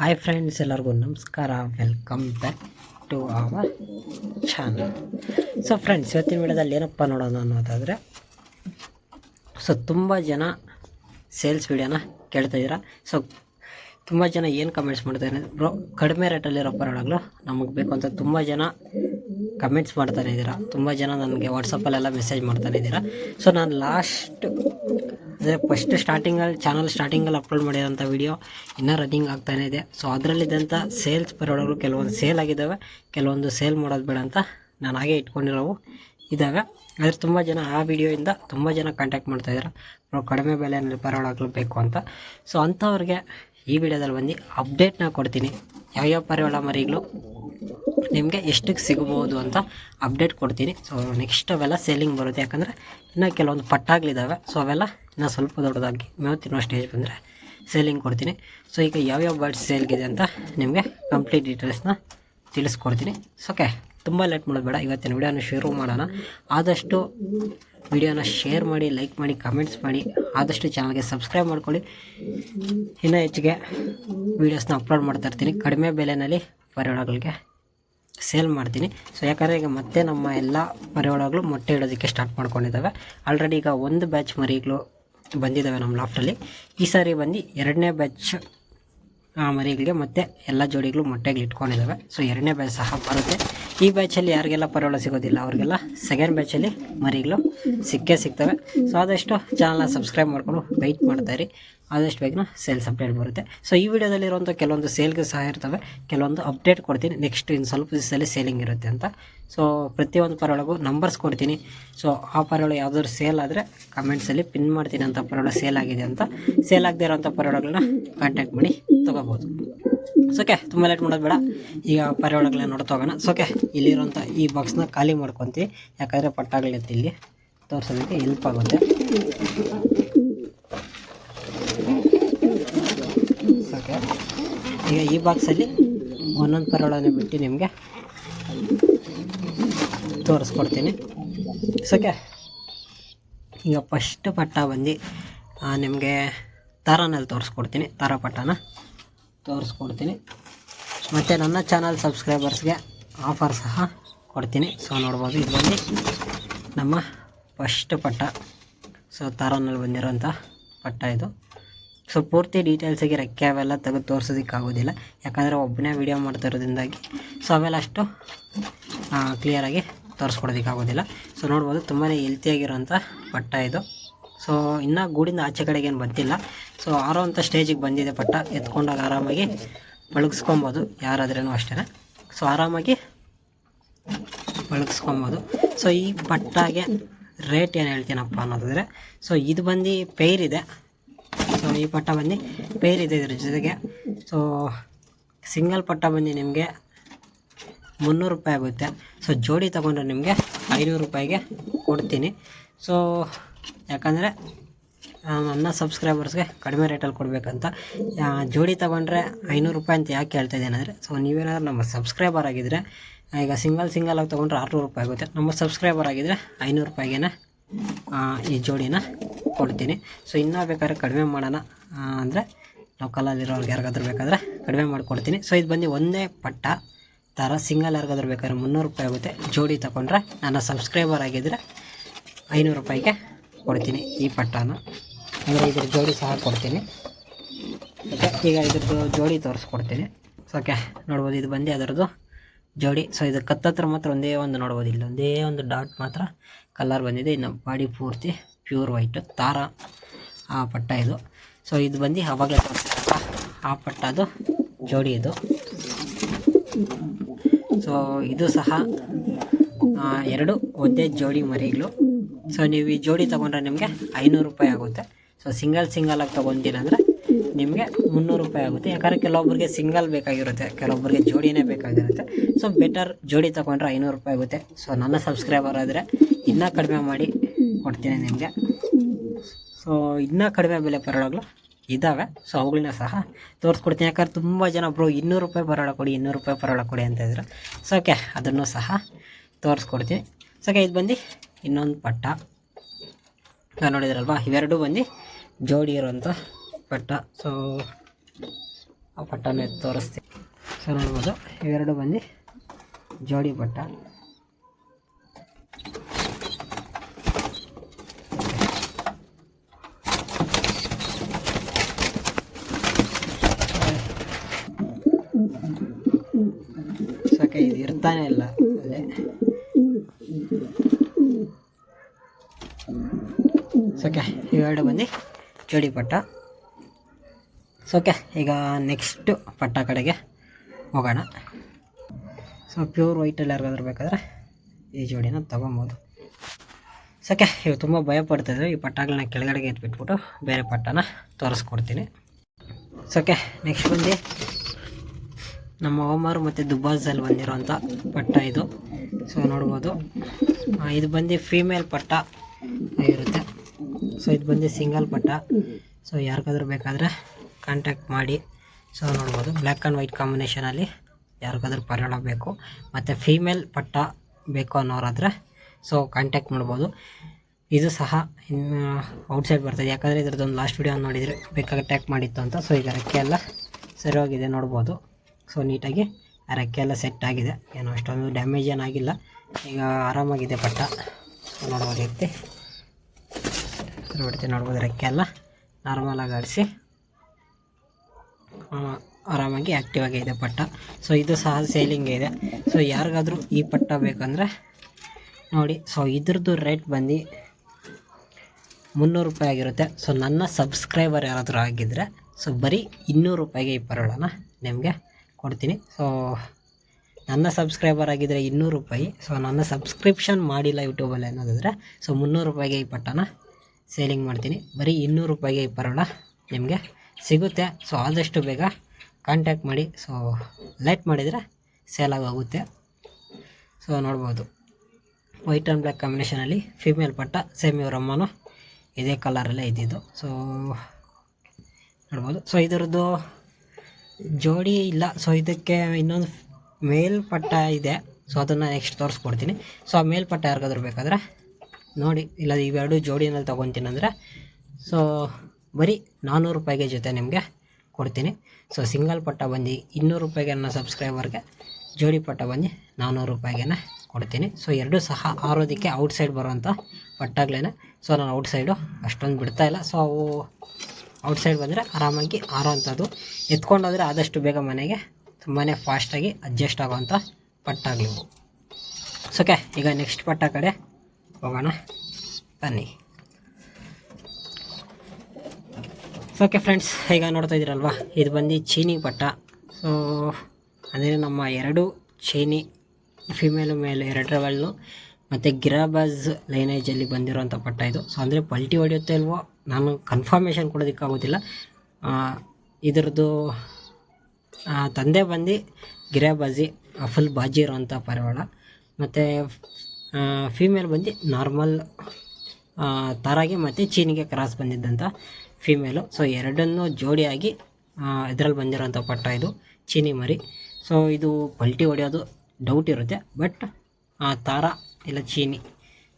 Hi friends ಎಲ್ಲರಿಗೂ ನಮಸ್ಕಾರ. Welcome back to our channel so friends ಇವತ್ತಿನ ವಿಡಿಯೋದಲ್ಲಿ ಏನಪ್ಪ ನೋಡೋಣ ಅನ್ನೋದಾದರೆ ಸೊ ತುಂಬ ಜನ ಸೇಲ್ಸ್ ವಿಡಿಯೋನ ಕೇಳ್ತಾ ಇದ್ದೀರಾ. ಸೊ ತುಂಬ ಜನ ಏನು ಕಮೆಂಟ್ಸ್ ಮಾಡ್ತಾರೆ ಬ್ರೋ ಕಡಿಮೆ ರೇಟಲ್ಲಿರೋ ಪರವಾಗಲು ನಮಗೆ ಬೇಕು ಅಂತ ತುಂಬ ಜನ ಕಮೆಂಟ್ಸ್ ಮಾಡ್ತಾನೆ ಇದ್ದೀರಾ. ತುಂಬ ಜನ ನನಗೆ ವಾಟ್ಸಪ್ಪಲ್ಲೆಲ್ಲ ಮೆಸೇಜ್ ಮಾಡ್ತಾನೆ ಇದ್ದೀರಾ. ಸೊ ನಾನು ಲಾಸ್ಟ್ ಅಂದರೆ ಫಸ್ಟ್ ಸ್ಟಾರ್ಟಿಂಗಲ್ಲಿ ಚಾನಲ್ ಸ್ಟಾರ್ಟಿಂಗಲ್ಲಿ ಅಪ್ಲೋಡ್ ಮಾಡಿರೋಂಥ ವಿಡಿಯೋ ಇನ್ನೂ ರನ್ನಿಂಗ್ ಆಗ್ತಾನೆ ಇದೆ. ಸೊ ಅದರಲ್ಲಿದ್ದಂಥ ಸೇಲ್ಸ್ ಬರೋಗಳು ಕೆಲವೊಂದು ಸೇಲ್ ಆಗಿದ್ದಾವೆ ಕೆಲವೊಂದು ಸೇಲ್ ಮಾಡೋದು ಬೇಡ ಅಂತ ನಾನು ಹಾಗೆ ಇಟ್ಕೊಂಡಿರೋವು. ಇದ್ದಾವೆ ಆದರೆ ತುಂಬ ಜನ ಆ ವಿಡಿಯೋಯಿಂದ ತುಂಬ ಜನ ಕಾಂಟ್ಯಾಕ್ಟ್ ಮಾಡ್ತಾಯಿದ್ದಾರೆ ಕಡಿಮೆ ಬೆಲೆಯಲ್ಲಿ ಪರವಾಡಗಳು ಬೇಕು ಅಂತ. ಸೊ ಅಂಥವ್ರಿಗೆ ಈ ವಿಡಿಯೋದಲ್ಲಿ ಬಂದು ಅಪ್ಡೇಟ್ನ ಕೊಡ್ತೀನಿ. ಯಾವ್ಯಾವ ಪರಿವಾಳ ಮರಿಗಳು ನಿಮಗೆ ಎಷ್ಟಕ್ಕೆ ಸಿಗಬಹುದು ಅಂತ ಅಪ್ಡೇಟ್ ಕೊಡ್ತೀನಿ. ಸೊ ನೆಕ್ಸ್ಟ್ ಅವೆಲ್ಲ ಸೇಲಿಂಗ್ ಬರುತ್ತೆ. ಯಾಕಂದರೆ ಇನ್ನು ಕೆಲವೊಂದು ಪಟ್ಟಾಗ್ಲಿದ್ದಾವೆ ಸೊ ಅವೆಲ್ಲ ಇನ್ನೂ ಸ್ವಲ್ಪ ದೊಡ್ಡದಾಗಿ ಮೇವು ತಿನ್ನೋ ಸ್ಟೇಜ್ ಬಂದರೆ ಸೇಲಿಂಗ್ ಕೊಡ್ತೀನಿ. ಸೊ ಈಗ ಯಾವ್ಯಾವ ಬರ್ಡ್ಸ್ ಸೇಲ್ಗಿದೆ ಅಂತ ನಿಮಗೆ ಕಂಪ್ಲೀಟ್ ಡೀಟೇಲ್ಸ್ನ ತಿಳಿಸ್ಕೊಡ್ತೀನಿ. ಸೊ ಓಕೆ ತುಂಬ ಲೇಟ್ ಮಾಡೋದು ಬೇಡ. ಇವತ್ತಿನ ವಿಡಿಯೋನ ಶುರು ಮಾಡೋಣ. ಆದಷ್ಟು ವಿಡಿಯೋನ ಶೇರ್ ಮಾಡಿ ಲೈಕ್ ಮಾಡಿ ಕಮೆಂಟ್ಸ್ ಮಾಡಿ, ಆದಷ್ಟು ಚಾನಲ್ಗೆ ಸಬ್ಸ್ಕ್ರೈಬ್ ಮಾಡ್ಕೊಳ್ಳಿ. ಇನ್ನೂ ಹೆಚ್ಚಿಗೆ ವೀಡಿಯೋಸ್ನ ಅಪ್ಲೋಡ್ ಮಾಡ್ತಾ ಇರ್ತೀನಿ. ಕಡಿಮೆ ಬೆಲೆಯಲ್ಲಿ ಪರಿವಾಳಗಳಿಗೆ ಸೇಲ್ ಮಾಡ್ತೀನಿ. ಸೊ ಯಾಕಂದರೆ ಈಗ ಮತ್ತೆ ನಮ್ಮ ಎಲ್ಲ ಪರಿವಾಳಗಳು ಮೊಟ್ಟೆ ಇಡೋದಕ್ಕೆ ಸ್ಟಾರ್ಟ್ ಮಾಡ್ಕೊಂಡಿದ್ದಾವೆ. ಆಲ್ರೆಡಿ ಈಗ ಒಂದು ಬ್ಯಾಚ್ ಮರಿಗಳು ಬಂದಿದ್ದಾವೆ ನಮ್ಮ ಲಾಫ್ಟಲ್ಲಿ ಈ ಸಾರಿ ಬಂದು ಎರಡನೇ ಬ್ಯಾಚ್ ಮರಿಗಳಿಗೆ ಮತ್ತೆ ಎಲ್ಲ ಜೋಡಿಗಳು ಮೊಟ್ಟೆಗಳು ಇಟ್ಕೊಂಡಿದ್ದಾವೆ. ಸೊ ಎರಡನೇ ಬ್ಯಾಚ್ ಸಹ ಬರುತ್ತೆ. ಈ ಬ್ಯಾಚಲ್ಲಿ ಯಾರಿಗೆಲ್ಲ ಪರೋಳ ಸಿಗೋದಿಲ್ಲ, ಅವ್ರಿಗೆಲ್ಲ ಸೆಕೆಂಡ್ ಬ್ಯಾಚಲ್ಲಿ ಮರಿಗಳು ಸಿಕ್ಕೇ ಸಿಗ್ತವೆ. ಸೊ ಆದಷ್ಟು ಚಾನಲ್ನ ಸಬ್ಸ್ಕ್ರೈಬ್ ಮಾಡಿಕೊಂಡು ವೆಯ್ಟ್ ಮಾಡ್ತಾಯಿರಿ ಆದಷ್ಟು ಬೇಗನ ಸೇಲ್ಸ್ ಅಪ್ಡೇಟ್ ಬರುತ್ತೆ. ಸೊ ಈ ವಿಡಿಯೋದಲ್ಲಿರುವಂಥ ಕೆಲವೊಂದು ಸೇಲ್ಗೆ ಸಹ ಇರ್ತವೆ. ಕೆಲವೊಂದು ಅಪ್ಡೇಟ್ ಕೊಡ್ತೀನಿ. ನೆಕ್ಸ್ಟ್ ಇನ್ನು ಸ್ವಲ್ಪ ದಿವಸದಲ್ಲಿ ಸೇಲಿಂಗ್ ಇರುತ್ತೆ ಅಂತ. ಸೊ ಪ್ರತಿಯೊಂದು ಪರೊಳಗೂ ನಂಬರ್ಸ್ ಕೊಡ್ತೀನಿ. ಸೊ ಆ ಪರೊಳ ಯಾವ್ದಾದ್ರು ಸೇಲ್ ಆದರೆ ಕಮೆಂಟ್ಸಲ್ಲಿ ಪಿನ್ ಮಾಡ್ತೀನಿ ಅಂತ ಪರೊಳ ಸೇಲ್ ಆಗಿದೆ ಅಂತ. ಸೇಲ್ ಆಗದೆ ಇರೋಂಥ ಪರೊಳಗಳನ್ನ ಕಾಂಟ್ಯಾಕ್ಟ್ ಮಾಡಿ ತೊಗೋಬೋದು. ಸೊಕೆ ತುಂಬ ಲೇಟ್ ಮಾಡೋದು ಬೇಡ. ಈಗ ಪರೊಳಗಳನ್ನ ನೋಡ್ತಾ ಹೋಗೋಣ. ಸೊಕೆ ಇಲ್ಲಿರೋಂಥ ಈ ಬಾಕ್ಸ್ನ ಖಾಲಿ ಮಾಡ್ಕೊತೀವಿ. ಯಾಕಂದರೆ ಪಟ್ಟಾಗಳಿರುತ್ತೆ ಇಲ್ಲಿ ತೋರಿಸೋದಕ್ಕೆ ಹೆಲ್ಪ್ ಆಗುತ್ತೆ ಓಕೆ ಈಗ ಈ ಬಾಕ್ಸಲ್ಲಿ ಒಂದೊಂದು ಪರವಾಳನೆ ಬಿಟ್ಟು ನಿಮಗೆ ತೋರಿಸ್ಕೊಡ್ತೀನಿ. ಸೋಕೆ ಈಗ ಫಸ್ಟ್ ಪಟ್ಟ ಬಂದು ನಿಮಗೆ ತಾರಾನಲ್ಲಿ ತೋರಿಸ್ಕೊಡ್ತೀನಿ. ತಾರಾ ಪಟ್ಟನ ತೋರಿಸ್ಕೊಡ್ತೀನಿ. ಮತ್ತು ನನ್ನ ಚಾನಲ್ ಸಬ್ಸ್ಕ್ರೈಬರ್ಸ್ಗೆ ಆಫರ್ ಸಹ ಕೊಡ್ತೀನಿ. ಸೊ ನೋಡ್ಬೋದು ಇದು ಬಂದು ನಮ್ಮ ಫಸ್ಟ್ ಪಟ್ಟ. ಸೊ ತಾರಾನಲ್ಲಿ ಬಂದಿರೋಂಥ ಪಟ್ಟ ಇದು. ಸೊ ಪೂರ್ತಿ ಡೀಟೇಲ್ಸಾಗಿ ರೆಕ್ಕೆ ಅವೆಲ್ಲ ತೆಗೆದು ತೋರಿಸೋದಕ್ಕಾಗೋದಿಲ್ಲ ಯಾಕಂದರೆ ಒಬ್ಬನೇ ವೀಡಿಯೋ ಮಾಡ್ತಾ ಇರೋದ್ರಿಂದಾಗಿ. ಸೊ ಅವೆಲ್ಲ ಅಷ್ಟು ಕ್ಲಿಯರಾಗಿ ತೋರಿಸ್ಕೊಡೋದಕ್ಕಾಗೋದಿಲ್ಲ ಸೊ ನೋಡ್ಬೋದು ತುಂಬಾ ಹೆಲ್ತಿಯಾಗಿರೋಂಥ ಪಟ್ಟ ಇದು. ಸೊ ಇನ್ನೂ ಗೂಡಿಂದ ಆಚೆ ಕಡೆಗೇನು ಬಂದಿಲ್ಲ ಸೊ ಆರೋ ಅಂಥ ಸ್ಟೇಜಿಗೆ ಬಂದಿದೆ ಪಟ್ಟ. ಎತ್ಕೊಂಡಾಗ ಆರಾಮಾಗಿ ಬಳಗಿಸ್ಕೊಬೋದು ಯಾರಾದ್ರೂ ಅಷ್ಟೇ ಸೊ ಆರಾಮಾಗಿ ಬಳಗಿಸ್ಕೊಬೋದು ಸೊ ಈ ಪಟ್ಟಾಗೆ ರೇಟ್ ಏನು ಹೇಳ್ತೀನಪ್ಪ ಅನ್ನೋದಾದರೆ ಸೊ ಇದು ಬಂದು ಪೇರಿದೆ. ಸೊ ಈ ಪಟ್ಟ ಬಂದು ಇದೆ ಇದ್ರ ಜೊತೆಗೆ. ಸೊ ಸಿಂಗಲ್ ಪಟ್ಟ ಬನ್ನಿ ನಿಮಗೆ. ಮುನ್ನೂರು ರೂಪಾಯಿ ಆಗುತ್ತೆ. ಸೊ ಜೋಡಿ ತೊಗೊಂಡ್ರೆ ನಿಮಗೆ ಐನೂರು ರೂಪಾಯಿಗೆ ಕೊಡ್ತೀನಿ. ಸೊ ಯಾಕಂದರೆ ನನ್ನ ಸಬ್ಸ್ಕ್ರೈಬರ್ಸ್ಗೆ ಕಡಿಮೆ ರೇಟಲ್ಲಿ ಕೊಡಬೇಕಂತ. ಜೋಡಿ ತೊಗೊಂಡ್ರೆ ಐನೂರು ರೂಪಾಯಿ ಅಂತ ಯಾಕೆ ಹೇಳ್ತಾ ಇದ್ದೇನೆ ಅಂದರೆ ಸೊ ನೀವೇನಾದ್ರೂ ನಮ್ಮ ಸಬ್ಸ್ಕ್ರೈಬರ್ ಆಗಿದ್ದರೆ ಈಗ ಸಿಂಗಲ್ ಸಿಂಗಲ್ ಆಗಿ ತೊಗೊಂಡ್ರೆ ಆರುನೂರು ರೂಪಾಯಿ ಆಗುತ್ತೆ. ನಮ್ಮ ಸಬ್ಸ್ಕ್ರೈಬರ್ ಆಗಿದ್ದರೆ ಐನೂರು ರೂಪಾಯಿಗೆ ಈ ಜೋಡಿನ ಕೊಡ್ತೀನಿ ಸೊ ಇನ್ನೂ ಬೇಕಾದ್ರೆ ಕಡಿಮೆ ಮಾಡೋಣ. ಅಂದರೆ ಲೋಕಲಲ್ಲಿರೋರ್ಗೆ ಯಾರಿಗಾದ್ರೂ ಬೇಕಾದರೆ ಕಡಿಮೆ ಮಾಡಿಕೊಡ್ತೀನಿ. ಸೊ ಇದು ಬಂದು ಒಂದೇ ಪಟ್ಟ. ಥರ ಸಿಂಗಲ್ ಯಾರಿಗಾದ್ರೂ ಬೇಕಾದ್ರೆ ಮುನ್ನೂರು ರೂಪಾಯಿ ಆಗುತ್ತೆ. ಜೋಡಿ ತೊಗೊಂಡ್ರೆ ನನ್ನ ಸಬ್ಸ್ಕ್ರೈಬರ್ ಆಗಿದ್ದರೆ ಐನೂರು ರೂಪಾಯಿಗೆ ಕೊಡ್ತೀನಿ ಈ ಪಟ್ಟನ. ಅಂದರೆ ಇದ್ರ ಜೋಡಿ ಸಹ ಕೊಡ್ತೀನಿ. ಓಕೆ ಈಗ ಇದ್ರದ್ದು ಜೋಡಿ ತೋರಿಸ್ಕೊಡ್ತೀನಿ. ಸೊ ಓಕೆ ನೋಡ್ಬೋದು ಇದು ಬಂದು ಅದರದ್ದು ಜೋಡಿ. ಸೊ ಇದು ಕತ್ತತ್ರ ಮಾತ್ರ ಒಂದೇ ಒಂದು ನೋಡ್ಬೋದು. ಇಲ್ಲಿ ಒಂದೇ ಒಂದು ಡಾಟ್ ಮಾತ್ರ ಕಲರ್ ಬಂದಿದೆ, ಇನ್ನು ಬಾಡಿ ಪೂರ್ತಿ ಪ್ಯೂರ್ ವೈಟು, ತಾರ, ಆ ಪಟ್ಟ ಇದು. ಸೊ ಇದು ಬಂದು ಅವಾಗಲೇ ತೋರಿಸ್ತಾರಲ್ಲ ಆ ಪಟ್ಟ ಅದು ಜೋಡಿ ಇದು. ಸೊ ಇದು ಸಹ ಎರಡು ಒಂದೇ ಜೋಡಿ ಮರಿಗಳು. ಸೊ ನೀವು ಈ ಜೋಡಿ ತೊಗೊಂಡ್ರೆ ನಿಮಗೆ ಐನೂರು ರೂಪಾಯಿ ಆಗುತ್ತೆ. ಸೊ ಸಿಂಗಲ್ ಸಿಂಗಲ್ ಆಗಿ ತೊಗೊತೀನಂದರೆ ನಿಮಗೆ ಮುನ್ನೂರು ರೂಪಾಯಿ ಆಗುತ್ತೆ. ಯಾಕಂದರೆ ಕೆಲವೊಬ್ಬರಿಗೆ ಸಿಂಗಲ್ ಬೇಕಾಗಿರುತ್ತೆ ಕೆಲವೊಬ್ಬರಿಗೆ ಜೋಡಿನೇ ಬೇಕಾಗಿರುತ್ತೆ. ಸೊ ಬೆಟರ್ ಜೋಡಿ ತೊಗೊಂಡ್ರೆ ಐನೂರು ರೂಪಾಯಿ ಆಗುತ್ತೆ. ಸೊ ನನ್ನ ಸಬ್ಸ್ಕ್ರೈಬರ್ ಆದರೆ ಇನ್ನೂ ಕಡಿಮೆ ಮಾಡಿ ಕೊಡ್ತೀನಿ ನಿಮಗೆ. ಸೊ ಇನ್ನೂ ಕಡಿಮೆ ಬೆಲೆ ಪರಡೋಗ್ಲು ಇದ್ದಾವೆ. ಸೊ ಅವುಗಳನ್ನ ಸಹ ತೋರಿಸ್ಕೊಡ್ತೀನಿ. ಯಾಕಂದ್ರೆ ತುಂಬ ಜನ ಬ್ರೋ ಇನ್ನೂರು ರೂಪಾಯಿ ಪರೋಳ ಕೊಡಿ, ಇನ್ನೂರು ರೂಪಾಯಿ ಪರೋಳ ಕೊಡಿ ಅಂತ ಇದ್ರು. ಸೊ ಓಕೆ ಅದನ್ನು ಸಹ ತೋರಿಸ್ಕೊಡ್ತೀನಿ. ಸೊ ಓಕೆ ಇದು ಬಂದು ಇನ್ನೊಂದು ಪಟ್ಟ. ನೋಡಿದ್ರಲ್ವಾ? ಇವೆರಡೂ ಬಂದು ಜೋಡಿ ಇರೋಂಥ ಪಟ್ಟ. ಸೊ ಆ ಪಟ್ಟನ ತೋರಿಸ್ತೀನಿ. ಸೊ ನೋಡ್ಬೋದು, ಇವೆರಡು ಬಂದು ಜೋಡಿ ಪಟ್ಟ. ಸಾಕೆ ಇದು ಇರ್ತಾನೆ ಇಲ್ಲ. ಅಲ್ಲೇ ಸೋಕೆ ಇವೆರಡು ಬಂದು ಜೋಡಿ ಪಟ್ಟ. ಸೋಕೆ ಈಗ ನೆಕ್ಸ್ಟು ಪಟ್ಟ ಕಡೆಗೆ ಹೋಗೋಣ. ಸೊ ಪ್ಯೂರ್ ವೈಟಲ್ಲಿ ಯಾರಿಗಾದ್ರೂ ಬೇಕಾದ್ರೆ ಈ ಜೋಡಿನ ತೊಗೊಬೋದು. ಸೋಕೆ ಇವು ತುಂಬ ಭಯ ಪಡ್ತಿದ್ರು. ಈ ಪಟ್ಟಗಳನ್ನ ಕೆಳಗಡೆಗೆ ಎತ್ಬಿಟ್ಬಿಟ್ಟು ಬೇರೆ ಪಟ್ಟನ ತೋರಿಸ್ಕೊಡ್ತೀನಿ. ಸೋಕೆ ನೆಕ್ಸ್ಟ್ ಬಂದು ನಮ್ಮ ಓಮರ್ ಮತ್ತು ದುಬಾಸಲ್ಲಿ ಬಂದಿರೋಂಥ ಪಟ್ಟ ಇದು. ಸೊ ನೋಡ್ಬೋದು. ಇದು ಬಂದು ಫೀಮೇಲ್ ಪಟ್ಟ ಇರುತ್ತೆ ಸೊ ಇದು ಬಂದು ಸಿಂಗಲ್ ಪಟ್ಟ. ಸೊ ಯಾರಿಗಾದ್ರೂ ಬೇಕಾದರೆ ಕಾಂಟ್ಯಾಕ್ಟ್ ಮಾಡಿ. ಸೊ ನೋಡ್ಬೋದು. ಬ್ಲ್ಯಾಕ್ ಆ್ಯಂಡ್ ವೈಟ್ ಕಾಂಬಿನೇಷನಲ್ಲಿ ಯಾರಿಗಾದ್ರೂ ಪರಿಣಾಮ ಬೇಕು. ಮತ್ತು ಫೀಮೇಲ್ ಪಟ್ಟ ಬೇಕು ಅನ್ನೋರಾದರೆ ಸೊ ಕಾಂಟ್ಯಾಕ್ಟ್ ಮಾಡ್ಬೋದು. ಇದು ಸಹ, ಇನ್ನು ಔಟ್ಸೈಡ್ ಬರ್ತದೆ. ಯಾಕಂದರೆ ಇದ್ರದ್ದೊಂದು ಲಾಸ್ಟ್ ವಿಡಿಯೋ ನೋಡಿದರೆ ಬೇಕಾಗಿ ಟ್ಯಾಕ್ ಮಾಡಿತ್ತು ಅಂತ. ಸೊ ಈಗ ರೆಕ್ಕೆ ಎಲ್ಲ ಸರಿಯಾಗಿದೆ ನೋಡ್ಬೋದು. ಸೊ ನೀಟಾಗಿ ರೆಕ್ಕೆ ಎಲ್ಲ ಸೆಟ್ ಆಗಿದೆ. ಏನು ಅಷ್ಟೊಂದು ಡ್ಯಾಮೇಜ್ ಏನಾಗಿಲ್ಲ ಈಗ ಆರಾಮಾಗಿದೆ ಪಟ್ಟ. ನೋಡ್ಬೋದು ಎತ್ತಿ ಬಿಡ್ತೀನಿ ನೋಡ್ಬೋದು, ರೆಕ್ಕೆ ಎಲ್ಲ ನಾರ್ಮಲಾಗಿ ಆಡಿಸಿ. ಆರಾಮಾಗಿ ಆ್ಯಕ್ಟಿವ್ ಆಗಿದೆ ಪಟ್ಟ. ಸೊ ಇದು ಸಹ ಸೇಲಿಂಗ್ ಇದೆ. ಸೊ ಯಾರಿಗಾದರೂ ಈ ಪಟ್ಟ ಬೇಕಂದರೆ ನೋಡಿ. ಸೊ ಇದ್ರದ್ದು ರೇಟ್ ಬಂದು ಮುನ್ನೂರು ರೂಪಾಯಿ ಆಗಿರುತ್ತೆ. ಸೊ ನನ್ನ ಸಬ್ಸ್ಕ್ರೈಬರ್ ಯಾರಾದರೂ ಆಗಿದ್ದರೆ ಸೊ ಬರೀ ಇನ್ನೂರು ರೂಪಾಯಿಗೆ ಈ ಪರೋಳನ ನಿಮಗೆ ಕೊಡ್ತೀನಿ. ಸೊ ನನ್ನ ಸಬ್ಸ್ಕ್ರೈಬರ್ ಆಗಿದ್ದರೆ ಇನ್ನೂರು ರೂಪಾಯಿ. ಸೊ ನನ್ನ ಸಬ್ಸ್ಕ್ರಿಪ್ಷನ್ ಮಾಡಿಲ್ಲ ಯೂಟ್ಯೂಬಲ್ಲಿ ಅನ್ನೋದಾದರೆ ಸೊ ಮುನ್ನೂರು ರೂಪಾಯಿಗೆ ಈ ಪಟ್ಟನ ಸೇಲಿಂಗ್ ಮಾಡ್ತೀನಿ. ಬರೀ ಇನ್ನೂರು ರೂಪಾಯಿಗೆ ಈ ಪರೋಳ ನಿಮಗೆ ಸಿಗುತ್ತೆ. ಸೊ ಆದಷ್ಟು ಬೇಗ ಕಾಂಟ್ಯಾಕ್ಟ್ ಮಾಡಿ. ಸೊ ಲೈಟ್ ಮಾಡಿದರೆ ಸೇಲಾಗಿ ಹೋಗುತ್ತೆ ಸೊ ನೋಡ್ಬೋದು. ವೈಟ್ ಆ್ಯಂಡ್ ಬ್ಲ್ಯಾಕ್ ಕಾಂಬಿನೇಷನಲ್ಲಿ ಫಿಮೇಲ್ ಪಟ್ಟ ಸೇಮ್ ಇವರಮ್ಮನು ಇದೇ ಕಲರಲ್ಲೇ ಇದ್ದಿದ್ದು. ಸೊ ನೋಡ್ಬೋದು. ಸೊ ಇದರದ್ದು ಜೋಡಿ ಇಲ್ಲ. ಸೊ ಇದಕ್ಕೆ ಇನ್ನೊಂದು ಮೇಲ್ಪಟ್ಟ ಇದೆ. ಸೊ ಅದನ್ನು ನೆಕ್ಸ್ಟ್ ತೋರಿಸ್ಕೊಡ್ತೀನಿ. ಸೊ ಆ ಮೇಲ್ಪಟ್ಟ ಯಾರಿಗಾದ್ರೂ ಬೇಕಾದ್ರೆ ನೋಡಿ. ಇಲ್ಲ ಇವೆರಡು ಜೋಡಿನಲ್ಲಿ ತೊಗೊತೀನಿ ಅಂದರೆ ಸೊ ಬರೀ ನಾನ್ನೂರು ರೂಪಾಯಿಗೆ ಜೊತೆ ನಿಮಗೆ ಕೊಡ್ತೀನಿ. ಸೊ ಸಿಂಗಲ್ ಪಟ್ಟ ಬಂದು ಇನ್ನೂರು ರೂಪಾಯಿಗೆ ನನ್ನ ಸಬ್ಸ್ಕ್ರೈಬರ್ಗೆ ಜೋಡಿ ಪಟ್ಟ ಬಂದು ನಾನ್ನೂರು ರೂಪಾಯಿಗೆ ಕೊಡ್ತೀನಿ. ಸೊ ಎರಡೂ ಸಹ ಆರೋದಕ್ಕೆ ಔಟ್ಸೈಡ್ ಬರುವಂಥ ಪಟ್ಟಾಗ್ಲೇ ಸೊ ನಾನು ಔಟ್ಸೈಡು ಅಷ್ಟೊಂದು ಬಿಡ್ತಾ ಇಲ್ಲ. ಸೊ ಅವು ಔಟ್ಸೈಡ್ ಬಂದರೆ ಆರಾಮಾಗಿ ಆರೋ ಅಂಥದ್ದು ಎತ್ಕೊಂಡೋದ್ರೆ ಆದಷ್ಟು ಬೇಗ ಮನೆಗೆ ತುಂಬಾ ಫಾಸ್ಟಾಗಿ ಅಡ್ಜಸ್ಟ್ ಆಗೋವಂಥ ಪಟ್ಟಾಗಳಿವು. ಸೊ ಓಕೆ ಈಗ ನೆಕ್ಸ್ಟ್ ಪಟ್ಟ ಕಡೆ ಹೋಗೋಣ. ಬನ್ನಿ ಸೊ ಓಕೆ ಫ್ರೆಂಡ್ಸ್ ಈಗ ನೋಡ್ತಾ ಇದ್ದೀರಲ್ವಾ? ಇದು ಬಂದು ಚೀನಿ ಪಟ್ಟ ಸೊ ಅಂದರೆ ನಮ್ಮ ಎರಡು ಚೀನಿ ಫಿಮೇಲು ಮೇಲೆ ಎರಡರವಲ್ಲು ಮತ್ತು ಗಿರಾಬಾಜ್ ಲೈನೇಜಲ್ಲಿ ಬಂದಿರೋಂಥ ಪಟ್ಟ ಇದು. ಸೊ ಅಂದರೆ ಪಲ್ಟಿ ಹೊಡೆಯುತ್ತೆ ಇಲ್ವೋ? ನಾನು ಕನ್ಫರ್ಮೇಷನ್ ಕೊಡೋದಕ್ಕಾಗೋದಿಲ್ಲ. ಇದ್ರದ್ದು ತಂದೆ ಬಂದು ಗಿರಾಬಾಜಿ ಫುಲ್ ಬಾಜಿ ಇರುವಂಥ ಪರವಾಳ. ಮತ್ತು ಫೀಮೇಲ್ ಬಂದು ನಾರ್ಮಲ್ ತಾರಾಗಿ ಮತ್ತು ಚೀನಿಗೆ ಕ್ರಾಸ್ ಬಂದಿದ್ದಂಥ ಫೀಮೇಲು ಸೊ ಎರಡನ್ನೂ ಜೋಡಿಯಾಗಿ ಇದರಲ್ಲಿ ಬಂದಿರೋಂಥ ಪಟ್ಟ ಇದು, ಚೀನಿ ಮರಿ. ಸೊ ಇದು ಪಲ್ಟಿ ಹೊಡೆಯೋದು ಡೌಟ್ ಇರುತ್ತೆ ಬಟ್ ಆ, ತಾರ ಇಲ್ಲ ಚೀನಿ.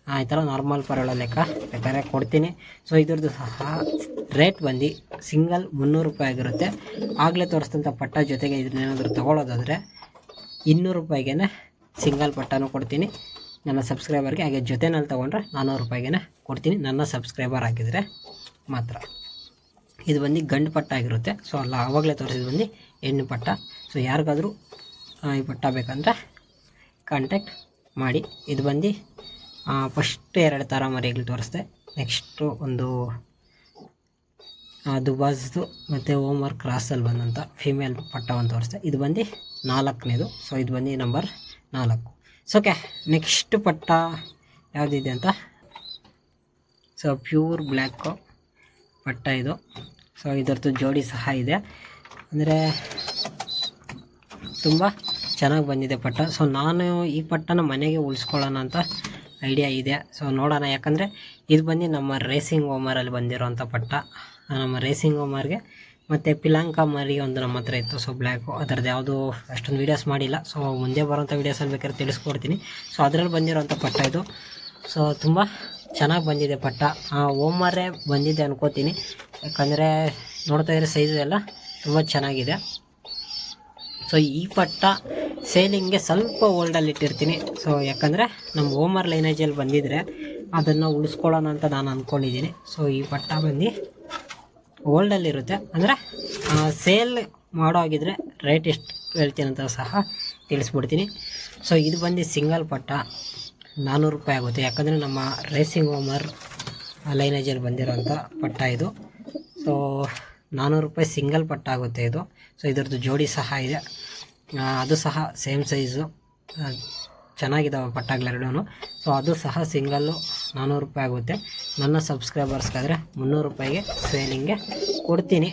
ಈ ಥರ ನಾರ್ಮಲ್ ಪರೋಳ ಲೆಕ್ಕ ಬೇಕಾದ್ರೆ ಕೊಡ್ತೀನಿ. ಸೊ ಇದ್ರದ್ದು ಸಹ ರೇಟ್ ಬಂದು ಸಿಂಗಲ್ ಮುನ್ನೂರು ರೂಪಾಯಿ ಆಗಿರುತ್ತೆ. ಆಗಲೇ ತೋರಿಸಿದಂಥ ಪಟ್ಟ ಜೊತೆಗೆ ಇದನ್ನೇನಾದರೂ ತೊಗೊಳೋದಾದರೆ ಇನ್ನೂರು ರೂಪಾಯಿಗೆ ಸಿಂಗಲ್ ಪಟ್ಟನೂ ಕೊಡ್ತೀನಿ. ನನ್ನ ಸಬ್ಸ್ಕ್ರೈಬರ್ಗೆ ಹಾಗೆ ಜೊತೆನಲ್ಲಿ ತೊಗೊಂಡ್ರೆ ನಾನ್ನೂರು ರೂಪಾಯಿಗೆ ಕೊಡ್ತೀನಿ. ನನ್ನ ಸಬ್ಸ್ಕ್ರೈಬರ್ ಆಗಿದ್ರೆ ಮಾತ್ರ. ಇದು ಬಂದು ಗಂಡು ಪಟ್ಟ ಆಗಿರುತ್ತೆ. ಸೊ ಅಲ್ಲ ಆವಾಗಲೇ ತೋರಿಸಿದ್ದು ಬಂದು ಹೆಣ್ಣು ಪಟ್ಟ. ಸೊ ಯಾರಿಗಾದರೂ ಈ ಪಟ್ಟ ಬೇಕಂದರೆ ಕಾಂಟ್ಯಾಕ್ಟ್ ಮಾಡಿ. ಇದು ಬಂದು ಫಸ್ಟ್ ಎರಡು ಥರ ಮರಿಗಳು ತೋರಿಸ್ದೆ. ನೆಕ್ಸ್ಟು ಒಂದು ದುಬಾಸ್ದು ಮತ್ತು ಓಮರ್ ಕ್ರಾಸಲ್ಲಿ ಬಂದಂಥ ಫಿಮೇಲ್ ಪಟ್ಟವನ್ನು ತೋರಿಸ್ದೆ. ಇದು ಬಂದು ನಾಲ್ಕನೇದು. ಸೊ ಇದು ಬಂದು ನಂಬರ್ ನಾಲ್ಕು. ಸೊ ಓಕೆ ನೆಕ್ಸ್ಟ್ ಪಟ್ಟ ಯಾವುದಿದೆ ಅಂತ? ಸೊ ಪ್ಯೂರ್ ಬ್ಲ್ಯಾಕು ಪಟ್ಟ ಇದು. ಸೊ ಇದರದ್ದು ಜೋಡಿ ಸಹ ಇದೆ. ಅಂದರೆ ತುಂಬ ಚೆನ್ನಾಗಿ ಬಂದಿದೆ ಪಟ್ಟ. ಸೊ ನಾನು ಈ ಪಟ್ಟನ ಮನೆಗೆ ಉಳಿಸ್ಕೊಳ್ಳೋಣ ಅಂತ ಐಡಿಯಾ ಇದೆ. ಸೊ ನೋಡೋಣ. ಯಾಕಂದರೆ ಇದು ಬಂದು ನಮ್ಮ ರೇಸಿಂಗ್ ಓಮರಲ್ಲಿ ಬಂದಿರೋಂಥ ಪಟ್ಟ. ನಮ್ಮ ರೇಸಿಂಗ್ ಓಮರ್ಗೆ ಮತ್ತು ಪಿಲಾಂಕ ಮರಿ ಒಂದು ನಮ್ಮ ಹತ್ರ ಇತ್ತು. ಸೊ ಬ್ಲ್ಯಾಕು ಅದರದ್ದು ಯಾವುದು ಅಷ್ಟೊಂದು ವೀಡಿಯೋಸ್ ಮಾಡಿಲ್ಲ. ಸೊ ಮುಂದೆ ಬರೋಂಥ ವೀಡಿಯೋಸಲ್ಲಿ ಬೇಕಾದ್ರೆ ತಿಳಿಸ್ಕೊಡ್ತೀನಿ. ಸೊ ಅದರಲ್ಲಿ ಬಂದಿರೋಂಥ ಪಟ್ಟ ಇದು. ಸೊ ತುಂಬ ಚೆನ್ನಾಗಿ ಬಂದಿದೆ ಪಟ್ಟ. ಓಮರೇ ಬಂದಿದೆ ಅನ್ಕೋತೀನಿ. ಯಾಕಂದರೆ ನೋಡ್ತಾ ಇದ್ರೆ ಸೈಜ್ ಎಲ್ಲ ತುಂಬ ಚೆನ್ನಾಗಿದೆ. ಸೊ ಈ ಪಟ್ಟ ಸೇಲಿಂಗ್ಗೆ ಸ್ವಲ್ಪ ಓಲ್ಡಲ್ಲಿ ಇಟ್ಟಿರ್ತೀನಿ. ಸೊ ಯಾಕಂದರೆ ನಮ್ಮ ಓಮರ್ ಲೈನೇಜಲ್ಲಿ ಬಂದಿದ್ದರೆ ಅದನ್ನು ಉಳಿಸ್ಕೊಳ್ಳೋಣ ಅಂತ ನಾನು ಅಂದ್ಕೊಂಡಿದ್ದೀನಿ ಸೊ ಈ ಪಟ್ಟ ಬಂದು ಓಲ್ಡಲ್ಲಿರುತ್ತೆ ಅಂದರೆ ಸೇಲ್ ಮಾಡೋ ಆಗಿದ್ರೆ ರೇಟ್ ಎಷ್ಟು ಹೇಳ್ತೀನಿ ಅಂತ ಸಹ ತಿಳಿಸ್ಬಿಡ್ತೀನಿ. ಸೊ ಇದು ಬಂದು ಸಿಂಗಲ್ ಪಟ್ಟ. ನಾನ್ನೂರು ರೂಪಾಯಿ ಆಗುತ್ತೆ. ಯಾಕಂದರೆ ನಮ್ಮ ರೇಸಿಂಗ್ ಓಮರ್ ಲೈನೇಜಲ್ಲಿ ಬಂದಿರೋಂಥ ಪಟ್ಟ ಇದು. ಸೊ ನಾನ್ನೂರು ರೂಪಾಯಿ ಸಿಂಗಲ್ ಪಟ್ಟ ಆಗುತ್ತೆ ಇದು. ಸೊ ಇದ್ರದ್ದು ಜೋಡಿ ಸಹ ಇದೆ. ಅದು ಸಹ ಸೇಮ್ ಸೈಜು ಚೆನ್ನಾಗಿದ್ದಾವೆ ಪಟ್ಟಾಗ್ಲೆರಡೂ ಸೊ ಅದು ಸಹ ಸಿಂಗಲ್ಲು ನಾನ್ನೂರು ರೂಪಾಯಿ ಆಗುತ್ತೆ. ನನ್ನ ಸಬ್ಸ್ಕ್ರೈಬರ್ಸ್ಗಾದರೆ ಮುನ್ನೂರು ರೂಪಾಯಿಗೆ ಸೇಲಿಂಗ್ಗೆ ಕೊಡ್ತೀನಿ.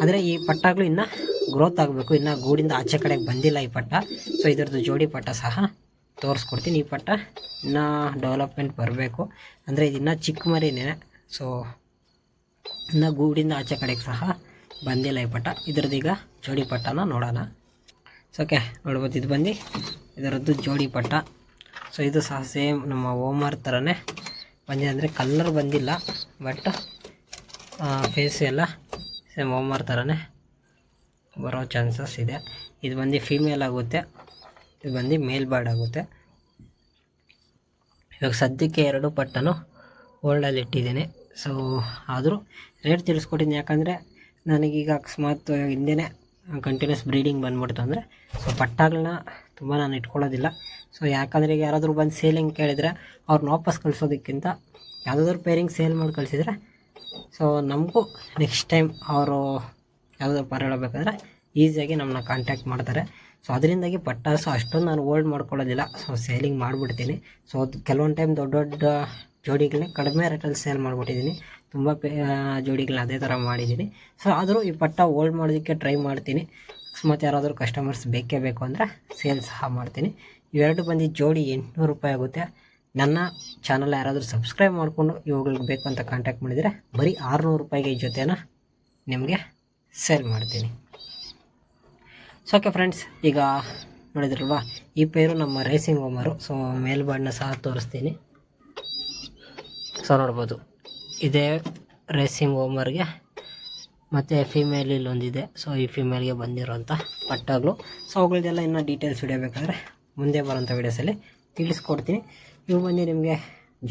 ಆದರೆ ಈ ಪಟ್ಟಗಳು ಇನ್ನೂ ಗ್ರೋತ್ ಆಗಬೇಕು. ಇನ್ನೂ ಗೂಡಿಂದ ಆಚೆ ಕಡೆಗೆ ಬಂದಿಲ್ಲ ಈ ಪಟ್ಟ. ಸೊ ಇದರದ್ದು ಜೋಡಿ ಪಟ್ಟ ಸಹ ತೋರಿಸ್ಕೊಡ್ತೀನಿ ಈ ಪಟ್ಟ ಇನ್ನೂ ಡೆವಲಪ್ಮೆಂಟ್ ಬರಬೇಕು. ಅಂದರೆ ಇದು ಇನ್ನೂ ಚಿಕ್ಕ ಮರಿನೇ. ಸೊ ಇನ್ನು ಗೂಡಿಂದ ಆಚೆ ಕಡೆಗೆ ಸಹ ಬಂದಿಲ್ಲ ಈ ಪಟ್ಟ ಇದ್ರದ್ದು ಈಗ ಜೋಡಿ ಪಟ್ಟನ ನೋಡೋಣ. ಸೊ ಓಕೆ ನೋಡ್ಬೋದು, ಇದು ಬಂದು. ಇದರದ್ದು ಜೋಡಿ ಪಟ್ಟ ಸೊ ಇದು ಸಹ ಸೇಮ್ ನಮ್ಮ ಓಮರ್ ಥರನೇ ಬಂದಿದೆ. ಅಂದರೆ ಕಲ್ಲರ್ ಬಂದಿಲ್ಲ ಬಟ್ ಫೇಸ್ ಎಲ್ಲ ಸೇಮ್ ಓಮರ್ ಥರನೇ ಬರೋ ಚಾನ್ಸಸ್ ಇದೆ. ಇದು ಬಂದು ಫೀಮೇಲ್ ಆಗುತ್ತೆ. ಇದು ಬಂದು ಮೇಲ್ಬಾರ್ಡ್ ಆಗುತ್ತೆ ಇವಾಗ ಸದ್ಯಕ್ಕೆ ಎರಡು ಪಟ್ಟನು ಓಲ್ಡಲ್ಲಿ ಇಟ್ಟಿದ್ದೀನಿ. ಸೊ ಆದರೂ ರೇಟ್ ತಿಳಿಸ್ಕೊಟ್ಟಿದ್ದೀನಿ. ಯಾಕಂದರೆ ನನಗೀಗ ಅಕಸ್ಮಾತ್ ಹಿಂದೆನೇ ಕಂಟಿನ್ಯೂಸ್ ಬ್ರೀಡಿಂಗ್ ಬಂದ್ಬಿಡ್ತು ಅಂದರೆ ಸೊ ಪಟ್ಟಾಗಳನ್ನ ತುಂಬ ನಾನು ಇಟ್ಕೊಳ್ಳೋದಿಲ್ಲ. ಸೊ ಯಾಕಂದರೆ ಈಗ ಯಾರಾದರೂ ಬಂದು ಸೇಲಿಂಗ್ ಕೇಳಿದರೆ ಅವ್ರನ್ನ ವಾಪಸ್ ಕಳಿಸೋದಕ್ಕಿಂತ ಯಾವುದಾದ್ರು ಪೇರಿಂಗ್ ಸೇಲ್ ಮಾಡಿ ಕಳಿಸಿದರೆ ಸೊ ನಮಗೂ ನೆಕ್ಸ್ಟ್ ಟೈಮ್ ಅವರು ಯಾವುದಾದ್ರು ಪರ ಹೇಳಬೇಕಂದ್ರೆ ಈಸಿಯಾಗಿ ನಮ್ಮನ್ನ ಕಾಂಟ್ಯಾಕ್ಟ್ ಮಾಡ್ತಾರೆ. ಸೊ ಅದರಿಂದಾಗಿ ಪಟ್ಟಾಸು ಅಷ್ಟೊಂದು ನಾನು ಹೋಲ್ಡ್ ಮಾಡ್ಕೊಳ್ಳೋದಿಲ್ಲ. ಸೊ ಸೇಲಿಂಗ್ ಮಾಡಿಬಿಡ್ತೀನಿ. ಸೊ ಅದು ಕೆಲವೊಂದು ಟೈಮ್ ದೊಡ್ಡ ದೊಡ್ಡ ಜೋಡಿಗಳನ್ನೇ ಕಡಿಮೆ ರೇಟಲ್ಲಿ ಸೇಲ್ ಮಾಡಿಬಿಟ್ಟಿದ್ದೀನಿ ತುಂಬ ಪೇ ಜೋಡಿಗಳನ್ನ ಅದೇ ಥರ ಮಾಡಿದ್ದೀನಿ ಸೊ ಆದರೂ ಈ ಪಟ್ಟ ಹೋಲ್ಡ್ ಮಾಡೋದಕ್ಕೆ ಟ್ರೈ ಮಾಡ್ತೀನಿ. ಮತ್ತು ಯಾರಾದರೂ ಕಸ್ಟಮರ್ಸ್ ಬೇಕೇ ಬೇಕು ಅಂದರೆ ಸೇಲ್ ಸಹ ಮಾಡ್ತೀನಿ. ಇವೆರಡು ಬಂದು ಜೋಡಿ ಎಂಟುನೂರು ರೂಪಾಯಿ ಆಗುತ್ತೆ. ನನ್ನ ಚಾನಲ್ ಯಾರಾದರೂ ಸಬ್ಸ್ಕ್ರೈಬ್ ಮಾಡಿಕೊಂಡು ಇವುಗಳಿಗೆ ಬೇಕು ಅಂತ ಕಾಂಟ್ಯಾಕ್ಟ್ ಮಾಡಿದರೆ ಬರೀ ಆರುನೂರು ರೂಪಾಯಿಗೆ ಈ ಜೊತೆನ ನಿಮಗೆ ಸೇಲ್ ಮಾಡ್ತೀನಿ. ಸೊ ಓಕೆ ಫ್ರೆಂಡ್ಸ್ ಈಗ ನೋಡಿದ್ರಲ್ವಾ? ಈ ಪೇರು ನಮ್ಮ ರೇಸಿಂಗ್ ಓಮರು ಸೊ ಮೇಲ್ಬಾಡನ್ನ ಸಹ ತೋರಿಸ್ತೀನಿ. ಸೊ ನೋಡ್ಬೋದು. ಇದೇ ರೇಸಿಂಗ್ ಓಮರ್ಗೆ ಮತ್ತು ಫಿಮೇಲ್ ಇಲ್ಲೊಂದಿದೆ ಸೊ ಈ ಫಿಮೇಲ್ಗೆ ಬಂದಿರೋಂಥ ಪಟ್ಟಗಳು ಸೊ ಅವುಗಳದ್ದೆಲ್ಲ ಇನ್ನೂ ಡೀಟೇಲ್ಸ್ ಹಿಡಿಯಬೇಕಾದ್ರೆ ಮುಂದೆ ಬರೋಂಥ ವೀಡಿಯೋಸಲ್ಲಿ ತಿಳಿಸ್ಕೊಡ್ತೀನಿ. ಇವು ಬಂದು ನಿಮಗೆ